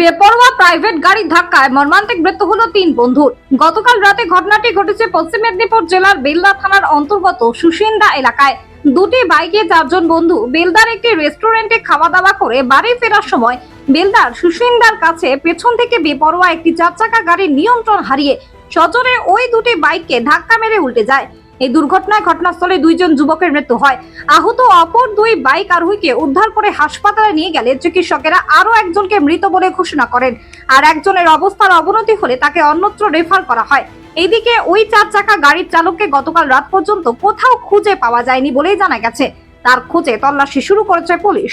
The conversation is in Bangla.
বেপরোয়া প্রাইভেট গাড়ির ধাক্কায় মর্মান্তিক মৃত্যু হলো তিন বন্ধুর। গতকাল রাতে ঘটনাটি ঘটেছে পশ্চিম মেদিনীপুর জেলার বেলদা থানার অন্তর্গত সুসিন্দা এলাকায়। দুটি বাইকে চারজন বন্ধু বেলদার একটি রেস্টুরেন্টে খাওয়া দাওয়া করে বাড়ি ফেরার সময় বেলদার সুসিন্দার কাছে পেছন থেকে বেপরোয়া একটি চার চাকা গাড়ির নিয়ন্ত্রণ হারিয়ে সজোরে ওই দুটি বাইককে ধাক্কা মেরে উল্টে যায়। এই দুর্ঘটনায় ঘটনাস্থলে দুইজন যুবকের মৃত্যু হয়। আহত অপর দুই বাইক আরোহীকে উদ্ধার করে হাসপাতালে নিয়ে গেলে চিকিৎসকেরা আরও একজনকে মৃত বলে ঘোষণা করেন আর একজনের অবস্থার অবনতি হলে তাকে অন্যত্র রেফার করা হয়। এদিকে ওই চার চাকা গাড়ির চালককে গতকাল রাত পর্যন্ত কোথাও খুঁজে পাওয়া যায়নি বলেই জানা গেছে। তার খোঁজে তল্লাশি শুরু করেছে পুলিশ।